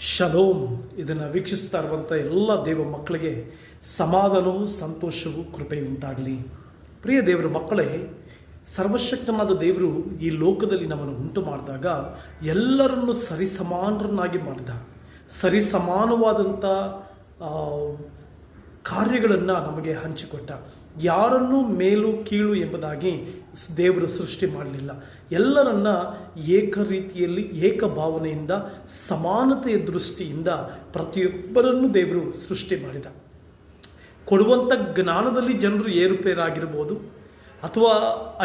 Shalom ಇದನ್ನು ವೀಕ್ಷಿಸ್ತಾ ಇರುವಂಥ ಎಲ್ಲ ದೇವ ಮಕ್ಕಳಿಗೆ ಸಮಾಧಾನವೂ ಸಂತೋಷವೂ ಕೃಪೆಯುಂಟಾಗಲಿ ಪ್ರಿಯ ದೇವರ ಮಕ್ಕಳೇ, ಸರ್ವಶಕ್ತನಾದ ದೇವರು ಈ ಲೋಕದಲ್ಲಿ ನಮ್ಮನ್ನು ಉಂಟು ಮಾಡಿದಾಗ ಎಲ್ಲರನ್ನು ಸರಿಸಮಾನರನ್ನಾಗಿ ಮಾಡಿದ. ಸರಿಸಮಾನವಾದಂಥ ಕಾರ್ಯಗಳನ್ನು ನಮಗೆ ಹಂಚಿಕೊಟ್ಟ. ಯಾರನ್ನು ಮೇಲು ಕೀಳು ಎಂಬುದಾಗಿ ದೇವರು ಸೃಷ್ಟಿ ಮಾಡಲಿಲ್ಲ. ಎಲ್ಲರನ್ನ ಏಕ ರೀತಿಯಲ್ಲಿ ಏಕ ಭಾವನೆಯಿಂದ ಸಮಾನತೆಯ ದೃಷ್ಟಿಯಿಂದ ಪ್ರತಿಯೊಬ್ಬರನ್ನು ದೇವರು ಸೃಷ್ಟಿ ಮಾಡಿದ. ಕೊಡುವಂಥ ಜ್ಞಾನದಲ್ಲಿ ಜನರು ಏರುಪೇರಾಗಿರ್ಬೋದು, ಅಥವಾ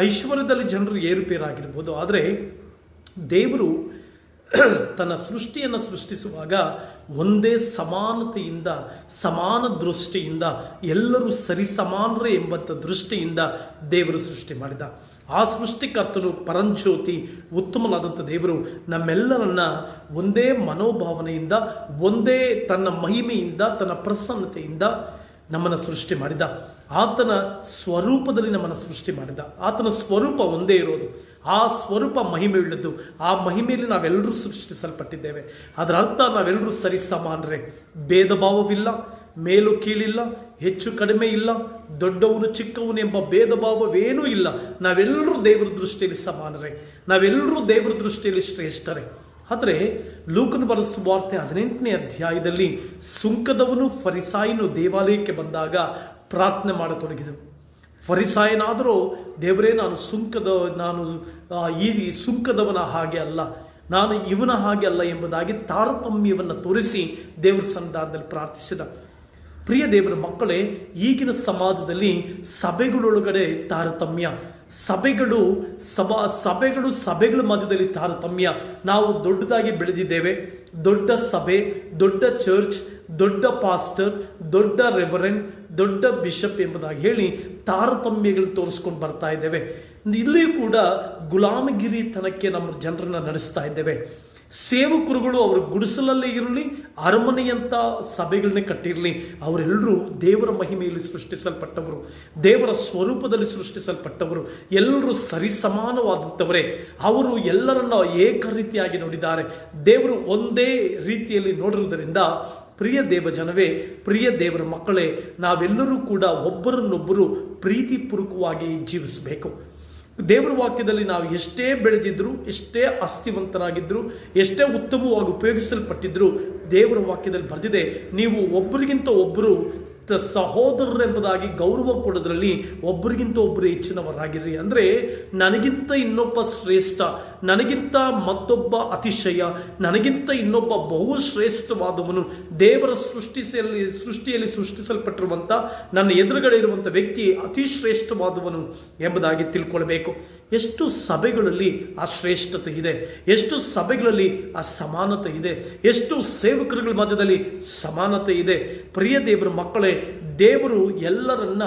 ಐಶ್ವರ್ಯದಲ್ಲಿ ಜನರು ಏರುಪೇರಾಗಿರ್ಬೋದು, ಆದರೆ ದೇವರು ತನ್ನ ಸೃಷ್ಟಿಯನ್ನು ಸೃಷ್ಟಿಸುವಾಗ ಒಂದೇ ಸಮಾನತೆಯಿಂದ, ಸಮಾನ ದೃಷ್ಟಿಯಿಂದ, ಎಲ್ಲರೂ ಸರಿಸಮಾನರೇ ಎಂಬಂಥ ದೃಷ್ಟಿಯಿಂದ ದೇವರು ಸೃಷ್ಟಿ ಮಾಡಿದ. ಆ ಸೃಷ್ಟಿಕರ್ತನು ಪರಂಜ್ಯೋತಿ, ಉತ್ತಮನಾದಂಥ ದೇವರು ನಮ್ಮೆಲ್ಲರನ್ನ ಒಂದೇ ಮನೋಭಾವನೆಯಿಂದ, ಒಂದೇ ತನ್ನ ಮಹಿಮೆಯಿಂದ, ತನ್ನ ಪ್ರಸನ್ನತೆಯಿಂದ ನಮ್ಮನ್ನು ಸೃಷ್ಟಿ ಮಾಡಿದ. ಆತನ ಸ್ವರೂಪದಲ್ಲಿ ನಮ್ಮನ್ನು ಸೃಷ್ಟಿ ಮಾಡಿದ. ಆತನ ಸ್ವರೂಪ ಒಂದೇ ಇರೋದು. ಆ ಸ್ವರೂಪ ಮಹಿಮೆಯುಳ್ಳದ್ದು ಆ ಮಹಿಮೆಯಲ್ಲಿ ನಾವೆಲ್ಲರೂ ಸೃಷ್ಟಿಸಲ್ಪಟ್ಟಿದ್ದೇವೆ. ಅದರ ಅರ್ಥ ನಾವೆಲ್ಲರೂ ಸರಿ ಸಮಾನರೆ. ಭೇದ ಭಾವವಿಲ್ಲ, ಮೇಲು ಕೀಳಿಲ್ಲ, ಹೆಚ್ಚು ಕಡಿಮೆ ಇಲ್ಲ, ದೊಡ್ಡವನು ಚಿಕ್ಕವನು ಎಂಬ ಭೇದ ಭಾವವೇನೂ ಇಲ್ಲ. ನಾವೆಲ್ಲರೂ ದೇವರ ದೃಷ್ಟಿಯಲ್ಲಿ ಸಮಾನರೆ. ನಾವೆಲ್ಲರೂ ದೇವರ ದೃಷ್ಟಿಯಲ್ಲಿ ಶ್ರೇಷ್ಠರೇ. ಆದರೆ ಲೂಕನ ಸುವಾರ್ತೆ ಹದಿನೆಂಟನೇ ಅಧ್ಯಾಯದಲ್ಲಿ ಸುಂಕದವನು ಫರಿಸಾಯಿನು ದೇವಾಲಯಕ್ಕೆ ಬಂದಾಗ ಪ್ರಾರ್ಥನೆ ಮಾಡತೊಡಗಿದನು. ಫರಿಸಾಯನಾದರೂ ದೇವರೇ, ನಾನು ಸುಂಕದ, ನಾನು ಈ ಸುಂಕದವನ ಹಾಗೆ ಅಲ್ಲ. ನಾನು ಇವನ ಹಾಗೆ ಅಲ್ಲ ಎಂಬುದಾಗಿ ತಾರತಮ್ಯವನ್ನು ತೋರಿಸಿ ದೇವರ ಸಂಧಾನದಲ್ಲಿ ಪ್ರಾರ್ಥಿಸಿದ. ಪ್ರಿಯ ದೇವರ ಮಕ್ಕಳೇ, ಈಗಿನ ಸಮಾಜದಲ್ಲಿ ಸಭೆಗಳೊಳಗಡೆ ತಾರತಮ್ಯ. ಸಭೆಗಳು, ಸಭಾ, ಸಭೆಗಳು ಸಭೆಗಳ ಮಧ್ಯದಲ್ಲಿ ತಾರತಮ್ಯ. ನಾವು ದೊಡ್ಡದಾಗಿ ಬೆಳೆದಿದ್ದೇವೆ. ದೊಡ್ಡ ಸಭೆ, ದೊಡ್ಡ ಚರ್ಚ್ ದೊಡ್ಡ ಪಾಸ್ಟರ್, ದೊಡ್ಡ ರೆವರೆಂಟ್ ದೊಡ್ಡ ಬಿಷಪ್ ಎಂಬುದಾಗಿ ಹೇಳಿ ತಾರತಮ್ಯಗಳು ತೋರಿಸ್ಕೊಂಡು ಬರ್ತಾ ಇದ್ದೇವೆ. ಇಲ್ಲಿಯೂ ಕೂಡ ಗುಲಾಮಗಿರಿತನಕ್ಕೆ ನಮ್ಮ ಜನರನ್ನು ನಡೆಸ್ತಾ ಇದ್ದೇವೆ. ಸೇವಕರುಗಳು ಅವರ ಗುಡಿಸಲಲ್ಲೇ ಇರಲಿ ಅರಮನೆಯಂಥ ಸಭೆಗಳನ್ನೇ ಕಟ್ಟಿರಲಿ. ಅವರೆಲ್ಲರೂ ದೇವರ ಮಹಿಮೆಯಲ್ಲಿ ಸೃಷ್ಟಿಸಲ್ಪಟ್ಟವರು, ದೇವರ ಸ್ವರೂಪದಲ್ಲಿ ಸೃಷ್ಟಿಸಲ್ಪಟ್ಟವರು, ಎಲ್ಲರೂ ಸರಿಸಮಾನವಾದಂಥವರೇ. ಅವರು ಎಲ್ಲರನ್ನ ಏಕ ರೀತಿಯಾಗಿ ನೋಡಿದ್ದಾರೆ. ದೇವರು ಒಂದೇ ರೀತಿಯಲ್ಲಿ ನೋಡಿರುವುದರಿಂದ ಪ್ರಿಯ ದೇವ ಜನವೇ ಪ್ರಿಯ ದೇವರ ಮಕ್ಕಳೇ, ನಾವೆಲ್ಲರೂ ಕೂಡ ಒಬ್ಬರನ್ನೊಬ್ಬರು ಪ್ರೀತಿಪೂರ್ವಕವಾಗಿ ಜೀವಿಸಬೇಕು. ದೇವರ ವಾಕ್ಯದಲ್ಲಿ ನಾವು ಎಷ್ಟೇ ಬೆಳೆದಿದ್ರು, ಎಷ್ಟೇ ಅಸ್ತಿವಂತರಾಗಿದ್ದರು ಎಷ್ಟೇ ಉತ್ತಮವಾಗಿ ಉಪಯೋಗಿಸಲ್ಪಟ್ಟಿದ್ದರೂ ದೇವರ ವಾಕ್ಯದಲ್ಲಿ ಬರೆದಿದೆ, ನೀವು ಒಬ್ಬರಿಗಿಂತ ಒಬ್ಬರು ತ- ಸಹೋದರರೆಂಬುದಾಗಿ ಗೌರವ ಕೊಡೋದ್ರಲ್ಲಿ ಒಬ್ಬರಿಗಿಂತ ಒಬ್ಬರು ಹೆಚ್ಚಿನವರಾಗಿರ್ರಿ. ಅಂದರೆ ನನಗಿಂತ ಇನ್ನೊಬ್ಬ ಶ್ರೇಷ್ಠ, ನನಗಿಂತ ಮತ್ತೊಬ್ಬ ಅತಿಶಯ, ನನಗಿಂತ ಇನ್ನೊಬ್ಬ ಬಹು ಶ್ರೇಷ್ಠವಾದವನು ದೇವರ ಸೃಷ್ಟಿಸಲಿ ಸೃಷ್ಟಿಯಲ್ಲಿ ಸೃಷ್ಟಿಸಲ್ಪಟ್ಟಿರುವಂಥ ನನ್ನ ಎದುರುಗಡೆ ಇರುವಂಥ ವ್ಯಕ್ತಿ ಅತಿ ಶ್ರೇಷ್ಠವಾದವನು ಎಂಬುದಾಗಿ ತಿಳ್ಕೊಳ್ಬೇಕು. ಎಷ್ಟು ಸಭೆಗಳಲ್ಲಿ ಆ ಶ್ರೇಷ್ಠತೆ ಇದೆ, ಎಷ್ಟು ಸಭೆಗಳಲ್ಲಿ ಆ ಸಮಾನತೆ ಇದೆ, ಎಷ್ಟು ಸೇವಕರುಗಳ ಮಧ್ಯದಲ್ಲಿ ಸಮಾನತೆ ಇದೆ. ಪ್ರಿಯ ದೇವರ ಮಕ್ಕಳೇ, ದೇವರು ಎಲ್ಲರನ್ನ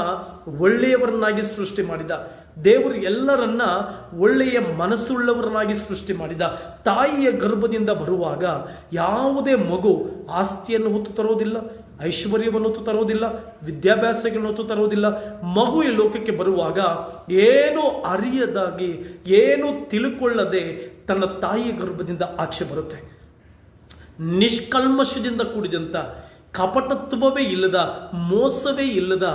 ಒಳ್ಳೆಯವರನ್ನಾಗಿ ಸೃಷ್ಟಿ ಮಾಡಿದ, ದೇವರು ಎಲ್ಲರನ್ನ ಒಳ್ಳೆಯ ಮನಸ್ಸುಳ್ಳವರನ್ನಾಗಿ ಸೃಷ್ಟಿ ಮಾಡಿದ, ತಾಯಿಯ ಗರ್ಭದಿಂದ ಬರುವಾಗ ಯಾವುದೇ ಮಗು ಆಸ್ತಿಯನ್ನು ಹೊತ್ತು ತರೋದಿಲ್ಲ ಐಶ್ವರ್ಯವನ್ನು ಹೊತ್ತು ತರೋದಿಲ್ಲ ವಿದ್ಯಾಭ್ಯಾಸಗಳನ್ನಂತೂ ತರೋದಿಲ್ಲ ಮಗು ಈ ಲೋಕಕ್ಕೆ ಬರುವಾಗ ಏನು ಅರಿಯದಾಗಿ, ಏನು ತಿಳ್ಕೊಳ್ಳದೆ ತನ್ನ ತಾಯಿಯ ಗರ್ಭದಿಂದ ಆಚೆ ಬರುತ್ತೆ. ನಿಷ್ಕಲ್ಮಶದಿಂದ ಕೂಡಿದಂಥ ಕಪಟತ್ವವೇ ಇಲ್ಲದ, ಮೋಸವೇ ಇಲ್ಲದ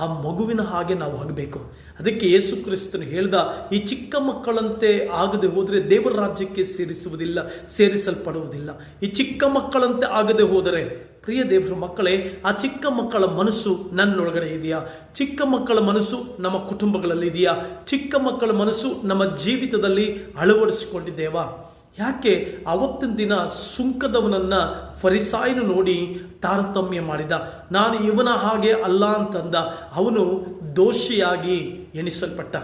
ಆ ಮಗುವಿನ ಹಾಗೆ ನಾವು ಆಗಬೇಕು. ಅದಕ್ಕೆ ಯೇಸು ಕ್ರಿಸ್ತನು ಹೇಳ್ದ, ಈ ಚಿಕ್ಕ ಮಕ್ಕಳಂತೆ ಆಗದೆ ಹೋದರೆ ದೇವರ ರಾಜ್ಯಕ್ಕೆ ಸೇರಿಸುವುದಿಲ್ಲ, ಸೇರಿಸಲ್ಪಡುವುದಿಲ್ಲ. ಈ ಚಿಕ್ಕ ಮಕ್ಕಳಂತೆ ಆಗದೆ ಹೋದರೆ, ಪ್ರಿಯ ದೇವರ ಮಕ್ಕಳೇ, ಆ ಚಿಕ್ಕ ಮಕ್ಕಳ ಮನಸ್ಸು ನನ್ನೊಳಗಡೆ ಇದೆಯಾ? ಚಿಕ್ಕ ಮಕ್ಕಳ ಮನಸ್ಸು ನಮ್ಮ ಕುಟುಂಬಗಳಲ್ಲಿ ಇದೆಯಾ? ಚಿಕ್ಕ ಮಕ್ಕಳ ಮನಸ್ಸು ನಮ್ಮ ಜೀವಿತದಲ್ಲಿ ಅಳವಡಿಸಿಕೊಂಡಿದ್ದೇವಾ? ಯಾಕೆ ಅವತ್ತಿನ ದಿನ ಸುಂಕದವನನ್ನ ಫರಿಸಾಯನು ನೋಡಿ ತಾರತಮ್ಯ ಮಾಡಿದ? ನಾನು ಇವನ ಹಾಗೆ ಅಲ್ಲ ಅಂತಂದ. ಅವನು ದೋಷಿಯಾಗಿ ಎಣಿಸಲ್ಪಟ್ಟ.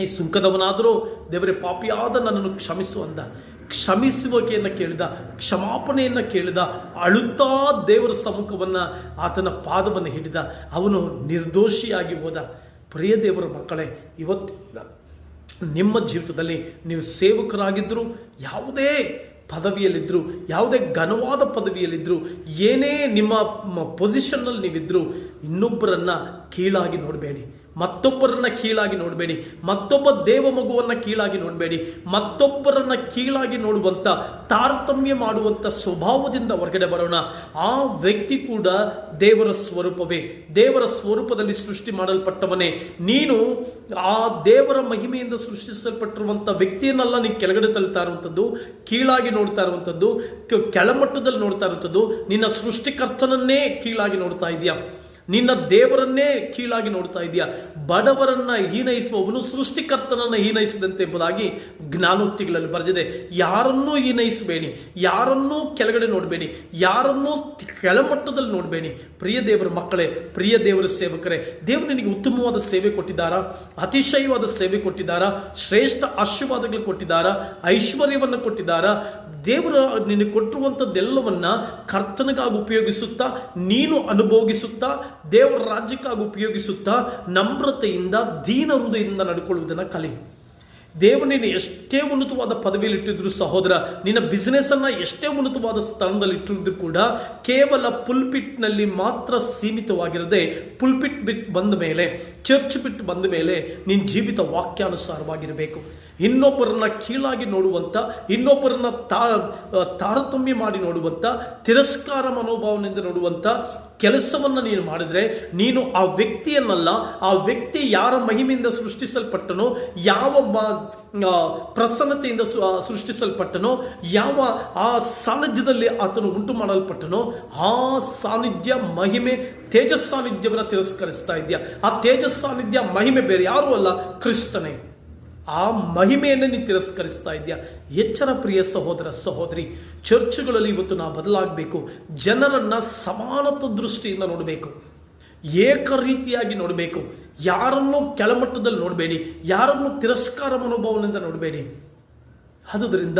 ಈ ಸುಂಕದವನಾದರೂ ದೇವರೇ ಪಾಪಿಯಾದ ನನ್ನನ್ನು ಕ್ಷಮಿಸು ಅಂದ. ಕ್ಷಮಿಸುವಿಕೆಯನ್ನು ಕೇಳಿದ? ಕ್ಷಮಾಪಣೆಯನ್ನು ಕೇಳಿದ. ಅಳುತ್ತಾ ದೇವರ ಸಮ್ಮುಖವನ್ನು ಆತನ ಪಾದವನ್ನು ಹಿಡಿದ. ಅವನು ನಿರ್ದೋಷಿಯಾಗಿ ಹೋದ. ಪ್ರಿಯ ದೇವರ ಮಕ್ಕಳೇ, ಇವತ್ತು ನಿಮ್ಮ ಜೀವಿತದಲ್ಲಿ ನೀವು ಸೇವಕರಾಗಿದ್ದರೂ ಯಾವುದೇ ಪದವಿಯಲ್ಲಿದ್ದರು ಯಾವುದೇ ಘನವಾದ ಪದವಿಯಲ್ಲಿದ್ದರೂ ಏನೇ ನಿಮ್ಮ ಪೊಸಿಷನ್ನಲ್ಲಿ ನೀವಿದ್ದರೂ ಇನ್ನೊಬ್ಬರನ್ನ ಕೀಳಾಗಿ ನೋಡಬೇಡಿ. ಮತ್ತೊಬ್ಬರನ್ನ ಕೀಳಾಗಿ ನೋಡಬೇಡಿ. ಮತ್ತೊಬ್ಬ ದೇವ ಮಗುವನ್ನು ಕೀಳಾಗಿ ನೋಡಬೇಡಿ. ಮತ್ತೊಬ್ಬರನ್ನ ಕೀಳಾಗಿ ನೋಡುವಂತ, ತಾರತಮ್ಯ ಮಾಡುವಂಥ ಸ್ವಭಾವದಿಂದ ಹೊರಗಡೆ ಬರೋಣ. ಆ ವ್ಯಕ್ತಿ ಕೂಡ ದೇವರ ಸ್ವರೂಪವೇ. ದೇವರ ಸ್ವರೂಪದಲ್ಲಿ ಸೃಷ್ಟಿ ಮಾಡಲ್ಪಟ್ಟವನೇ. ನೀನು ಆ ದೇವರ ಮಹಿಮೆಯಿಂದ ಸೃಷ್ಟಿಸಲ್ಪಟ್ಟಿರುವಂಥ ವ್ಯಕ್ತಿಯನ್ನೆಲ್ಲ ನೀನು ಕೆಳಗಡೆ ತಳ್ತಾ ಇರುವಂಥದ್ದು ಕೀಳಾಗಿ ನೋಡ್ತಾ ಇರುವಂಥದ್ದು ಕೆಳಮಟ್ಟದಲ್ಲಿ ನೋಡ್ತಾ ಇರುವಂಥದ್ದು ನಿನ್ನ ಸೃಷ್ಟಿಕರ್ತನನ್ನೇ ಕೀಳಾಗಿ ನೋಡ್ತಾ ಇದೆಯಾ. ನಿನ್ನ ದೇವರನ್ನೇ ಕೀಳಾಗಿ ನೋಡ್ತಾ ಇದೆಯಾ? ಬಡವರನ್ನ ಹೀನೈಸುವವನು ಸೃಷ್ಟಿಕರ್ತನನ್ನ ಹೀನೈಸಿದಂತೆ ಎಂಬುದಾಗಿ ಜ್ಞಾನೋಕ್ತಿಗಳಲ್ಲಿ ಬರೆದಿದೆ. ಯಾರನ್ನೂ ಹೀನೈಸಬೇಡಿ, ಯಾರನ್ನೂ ಕೆಳಗಡೆ ನೋಡಬೇಡಿ, ಯಾರನ್ನೂ ಕೆಳಮಟ್ಟದಲ್ಲಿ ನೋಡಬೇಡಿ. ಪ್ರಿಯ ದೇವರ ಮಕ್ಕಳೇ, ಪ್ರಿಯ ದೇವರ ಸೇವಕರೇ, ದೇವರು ನಿನಗೆ ಉತ್ತಮವಾದ ಸೇವೆ ಕೊಟ್ಟಿದ್ದಾರಾ? ಅತಿಶಯವಾದ ಸೇವೆ ಕೊಟ್ಟಿದ್ದಾರಾ? ಶ್ರೇಷ್ಠ ಆಶೀರ್ವಾದಗಳು ಕೊಟ್ಟಿದ್ದಾರಾ? ಐಶ್ವರ್ಯವನ್ನು ಕೊಟ್ಟಿದ್ದಾರಾ? ದೇವರ ನಿನಗೆ ಕೊಟ್ಟಿರುವಂಥದ್ದೆಲ್ಲವನ್ನ ಕರ್ತನಿಗಾಗಿ ಉಪಯೋಗಿಸುತ್ತಾ, ನೀನು ಅನುಭೋಗಿಸುತ್ತಾ ದೇವರ ರಾಜ್ಯಕ್ಕಾಗಿ ಉಪಯೋಗಿಸುತ್ತಾ ನಮ್ರತೆಯಿಂದ, ದೀನ ಹೃದಯದಿಂದ ನಡ್ಕೊಳ್ಳುವುದನ್ನು ಕಲಿ. ದೇವರು ಎಷ್ಟೇ ಉನ್ನತವಾದ ಪದವಿಯಲ್ಲಿ ಇಟ್ಟಿದ್ರು ಸಹೋದರ, ನಿನ್ನ ಬಿಸ್ನೆಸ್ಸನ್ನು ಎಷ್ಟೇ ಉನ್ನತವಾದ ಸ್ಥಾನದಲ್ಲಿ ಕೂಡ ಕೇವಲ ಪುಲ್ಪಿಟ್ನಲ್ಲಿ ಮಾತ್ರ ಸೀಮಿತವಾಗಿರದೆ ಪುಲ್ಪಿಟ್ ಬಿಟ್ಟು ಬಂದ ಮೇಲೆ ಚರ್ಚ್ ಬಿಟ್ಟು ಬಂದ ಮೇಲೆ ನಿನ್ನ ಜೀವಿತ ವಾಕ್ಯಾನುಸಾರವಾಗಿರಬೇಕು. ಇನ್ನೊಬ್ಬರನ್ನ ಕೀಳಾಗಿ ನೋಡುವಂಥ ಇನ್ನೊಬ್ಬರನ್ನ ತಾ ತಾರತಮ್ಯ ಮಾಡಿ ನೋಡುವಂಥ ತಿರಸ್ಕಾರ ಮನೋಭಾವನೆಯಿಂದ ನೋಡುವಂಥ ಕೆಲಸವನ್ನು ನೀನು ಮಾಡಿದರೆ ನೀನು ಆ ವ್ಯಕ್ತಿಯನ್ನಲ್ಲ, ಆ ವ್ಯಕ್ತಿ ಯಾರ ಮಹಿಮೆಯಿಂದ ಸೃಷ್ಟಿಸಲ್ಪಟ್ಟನೋ, ಯಾವ ಪ್ರಸನ್ನತೆಯಿಂದ ಸೃಷ್ಟಿಸಲ್ಪಟ್ಟನೋ, ಯಾವ ಆ ಸಾನ್ನಿಧ್ಯದಲ್ಲಿ ಆತನು ಉಂಟು ಮಾಡಲ್ಪಟ್ಟನೋ ಆ ಸಾನ್ನಿಧ್ಯ ಮಹಿಮೆ ತೇಜಸ್ ಸಾನ್ನಿಧ್ಯವನ್ನು ತಿರಸ್ಕರಿಸ್ತಾ ಇದೆಯಾ. ಆ ತೇಜಸ್ ಸಾನ್ನಿಧ್ಯ ಮಹಿಮೆ ಬೇರೆ ಯಾರೂ ಅಲ್ಲ, ಕ್ರಿಸ್ತನೇ. ಆ ಮಹಿಮೆಯನ್ನು ನೀನು ತಿರಸ್ಕರಿಸ್ತಾ ಇದೆಯಾ? ಎಚ್ಚರ ಪ್ರಿಯ ಸಹೋದರ ಸಹೋದರಿ, ಚರ್ಚ್ಗಳಲ್ಲಿ ಇವತ್ತು ನಾವು ಬದಲಾಗಬೇಕು. ಜನರನ್ನು ಸಮಾನತ ದೃಷ್ಟಿಯಿಂದ ನೋಡಬೇಕು. ಏಕ ರೀತಿಯಾಗಿ ನೋಡಬೇಕು. ಯಾರನ್ನೂ ಕೆಳಮಟ್ಟದಲ್ಲಿ ನೋಡಬೇಡಿ. ಯಾರನ್ನೂ ತಿರಸ್ಕಾರ ಮನೋಭಾವನೆಯಿಂದ ನೋಡಬೇಡಿ. ಆದುದರಿಂದ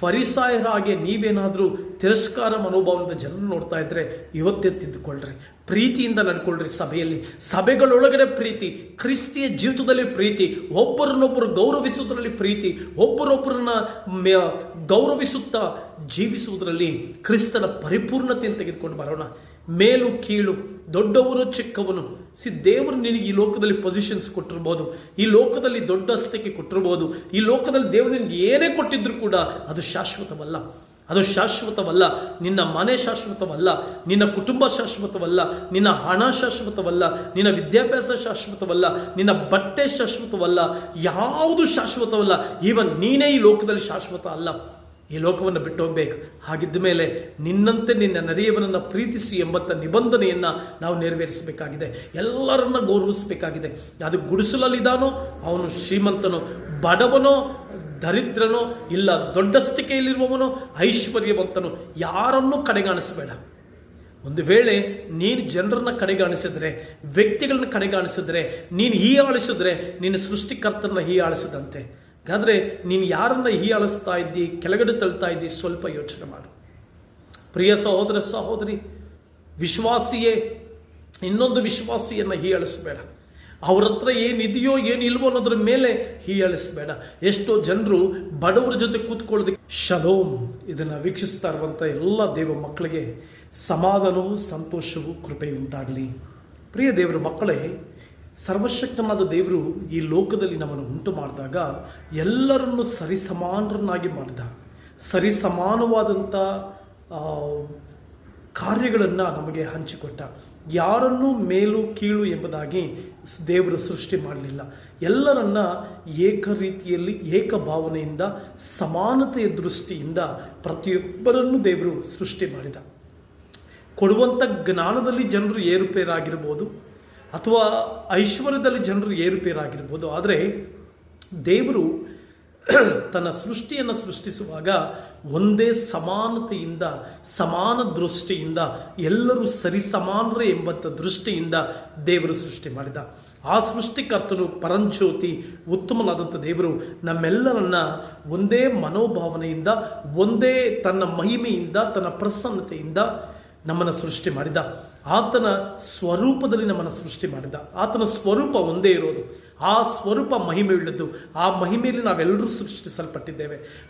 ಫರಿಸಾಯರ ಹಾಗೆ ನೀವೇನಾದರೂ ತಿರಸ್ಕಾರ ಮನೋಭಾವದಿಂದ ಜನರು ನೋಡ್ತಾ ಇದ್ರೆ ಇವತ್ತೇ ತಿದ್ದುಕೊಳ್ಳ್ರಿ ಪ್ರೀತಿಯಿಂದ ನಡ್ಕೊಳ್ರಿ ಸಭೆಯಲ್ಲಿ. ಸಭೆಗಳೊಳಗಡೆ ಪ್ರೀತಿ, ಕ್ರಿಸ್ತಿಯ ಜೀವಿತದಲ್ಲಿ ಪ್ರೀತಿ, ಒಬ್ಬರನ್ನೊಬ್ಬರು ಗೌರವಿಸುವುದರಲ್ಲಿ ಪ್ರೀತಿ ಒಬ್ಬರೊಬ್ಬರನ್ನ ಗೌರವಿಸುತ್ತಾ ಜೀವಿಸುವುದರಲ್ಲಿ ಕ್ರಿಸ್ತನ ಪರಿಪೂರ್ಣತೆಯನ್ನು ತೆಗೆದುಕೊಂಡು ಬರೋಣ. ಮೇಲು ಕೀಳು, ದೊಡ್ಡವನು ಚಿಕ್ಕವನು. ಸಿ, ದೇವರು ನಿನಗೆ ಈ ಲೋಕದಲ್ಲಿ ಪೊಸಿಷನ್ಸ್ ಕೊಟ್ಟಿರ್ಬೋದು. ಈ ಲೋಕದಲ್ಲಿ ದೊಡ್ಡ ಅಸ್ತಿಕೆ ಕೊಟ್ಟಿರ್ಬೋದು. ಈ ಲೋಕದಲ್ಲಿ ದೇವರು ನಿನಗೆ ಏನೇ ಕೊಟ್ಟಿದ್ರು ಕೂಡ ಅದು ಶಾಶ್ವತವಲ್ಲ. ಅದು ಶಾಶ್ವತವಲ್ಲ. ನಿನ್ನ ಮನೆ ಶಾಶ್ವತವಲ್ಲ. ನಿನ್ನ ಕುಟುಂಬ ಶಾಶ್ವತವಲ್ಲ. ನಿನ್ನ ಹಣ ಶಾಶ್ವತವಲ್ಲ. ನಿನ್ನ ವಿದ್ಯಾಭ್ಯಾಸ ಶಾಶ್ವತವಲ್ಲ. ನಿನ್ನ ಬಟ್ಟೆ ಶಾಶ್ವತವಲ್ಲ. ಯಾವುದು ಶಾಶ್ವತವಲ್ಲ. ಈವನ್ ನೀನೇ ಈ ಲೋಕದಲ್ಲಿ ಶಾಶ್ವತ ಅಲ್ಲ. ಈ ಲೋಕವನ್ನು ಬಿಟ್ಟು ಹೋಗ್ಬೇಕು. ಹಾಗಿದ್ದ ಮೇಲೆ ನಿನ್ನಂತೆ ನಿನ್ನ ನೆರೆಯವನನ್ನು ಪ್ರೀತಿಸಿ ಎಂಬಂಥ ನಿಬಂಧನೆಯನ್ನು ನಾವು ನೆರವೇರಿಸಬೇಕಾಗಿದೆ. ಎಲ್ಲರನ್ನ ಗೌರವಿಸಬೇಕಾಗಿದೆ. ಅದು ಗುಡಿಸಲಲ್ಲಿದ್ದಾನೋ ಅವನು ಶ್ರೀಮಂತನೋ, ಬಡವನೋ ದರಿದ್ರನೋ ಇಲ್ಲ ದೊಡ್ಡಸ್ತಿಕೆಯಲ್ಲಿರುವವನೋ ಐಶ್ವರ್ಯವಂತನು ಯಾರನ್ನೂ ಕಡೆಗಾಣಿಸಬೇಡ. ಒಂದು ವೇಳೆ ನೀನು ಜನರನ್ನ ಕಡೆಗಾಣಿಸಿದ್ರೆ, ವ್ಯಕ್ತಿಗಳನ್ನ ಕಡೆಗಾಣಿಸಿದ್ರೆ, ನೀನು ಹೀಯಾಳಿಸಿದ್ರೆ ನಿನ್ನ ಸೃಷ್ಟಿಕರ್ತರನ್ನ ಹೀಯಾಳಿಸದಂತೆ. ಹಾಗಾದರೆ ನೀನು ಯಾರನ್ನ ಹೀಯಾಳಿಸ್ತಾ ಇದ್ದಿ, ಕೆಳಗಡೆ ತಳ್ತಾ ಇದ್ದಿ ಸ್ವಲ್ಪ ಯೋಚನೆ ಮಾಡು. ಪ್ರಿಯ ಸಹೋದರ ಸಹೋದರಿ, ವಿಶ್ವಾಸಿಯೇ, ಇನ್ನೊಂದು ವಿಶ್ವಾಸಿಯನ್ನು ಹೀಯಾಳಿಸಬೇಡ. ಅವ್ರ ಹತ್ರ ಏನಿದೆಯೋ ಏನಿಲ್ವೋ ಅನ್ನೋದ್ರ ಮೇಲೆ ಹೀಯಾಳಿಸ್ಬೇಡ. ಎಷ್ಟೋ ಜನರು ಬಡವರ ಜೊತೆ ಕೂತ್ಕೊಳ್ಳೋದಕ್ಕೆ ಶಲೋಮ್ ಇದನ್ನು ವೀಕ್ಷಿಸ್ತಾ ಇರುವಂಥ ಎಲ್ಲ ದೇವ ಮಕ್ಕಳಿಗೆ ಸಮಾಧಾನವೂ ಸಂತೋಷವೂ ಕೃಪೆಯುಂಟಾಗಲಿ. ಪ್ರಿಯ ದೇವರ ಮಕ್ಕಳೇ, ಸರ್ವಶಕ್ತನಾದ ದೇವರು ಈ ಲೋಕದಲ್ಲಿ ನಮ್ಮನ್ನು ಉಂಟು ಮಾಡಿದಾಗ ಎಲ್ಲರನ್ನು ಸರಿಸಮಾನರನ್ನಾಗಿ ಮಾಡಿದ. ಸರಿಸಮಾನವಾದಂಥ ಕಾರ್ಯಗಳನ್ನು ನಮಗೆ ಹಂಚಿಕೊಟ್ಟ. ಯಾರನ್ನೂ ಮೇಲು ಕೀಳು ಎಂಬುದಾಗಿ ದೇವರು ಸೃಷ್ಟಿ ಮಾಡಲಿಲ್ಲ. ಎಲ್ಲರನ್ನ ಏಕ ರೀತಿಯಲ್ಲಿ, ಏಕ ಭಾವನೆಯಿಂದ, ಸಮಾನತೆಯ ದೃಷ್ಟಿಯಿಂದ ಪ್ರತಿಯೊಬ್ಬರನ್ನು ದೇವರು ಸೃಷ್ಟಿ ಮಾಡಿದ. ಕೊಡುವಂಥ ಜ್ಞಾನದಲ್ಲಿ ಜನರು ಏರುಪೇರಾಗಿರ್ಬೋದು, ಅಥವಾ ಐಶ್ವರ್ಯದಲ್ಲಿ ಜನರು ಏರುಪೇರಾಗಿರ್ಬೋದು. ಆದರೆ ದೇವರು ತನ್ನ ಸೃಷ್ಟಿಯನ್ನು ಸೃಷ್ಟಿಸುವಾಗ ಒಂದೇ ಸಮಾನತೆಯಿಂದ, ಸಮಾನ ದೃಷ್ಟಿಯಿಂದ, ಎಲ್ಲರೂ ಸರಿಸಮಾನರೇ ಎಂಬಂಥ ದೃಷ್ಟಿಯಿಂದ ದೇವರು ಸೃಷ್ಟಿ ಮಾಡಿದ. ಆ ಸೃಷ್ಟಿಕರ್ತನು ಪರಂಜ್ಯೋತಿ, ಉತ್ತಮನಾದಂಥ ದೇವರು ನಮ್ಮೆಲ್ಲರನ್ನ ಒಂದೇ ಮನೋಭಾವನೆಯಿಂದ, ಒಂದೇ ತನ್ನ ಮಹಿಮೆಯಿಂದ, ತನ್ನ ಪ್ರಸನ್ನತೆಯಿಂದ ನಮ್ಮನ್ನು ಸೃಷ್ಟಿ ಮಾಡಿದ. ಆತನ ಸ್ವರೂಪದಲ್ಲಿ ನಮ್ಮನ್ನು ಸೃಷ್ಟಿ ಮಾಡಿದ. ಆತನ ಸ್ವರೂಪ ಒಂದೇ ಇರೋದು. ಆ ಸ್ವರೂಪ ಮಹಿಮೆಯುಳ್ಳದ್ದು. ಆ ಮಹಿಮೆಯಲ್ಲಿ ನಾವೆಲ್ಲರೂ ಸೃಷ್ಟಿಸಲ್ಪಟ್ಟಿದ್ದೇವೆ.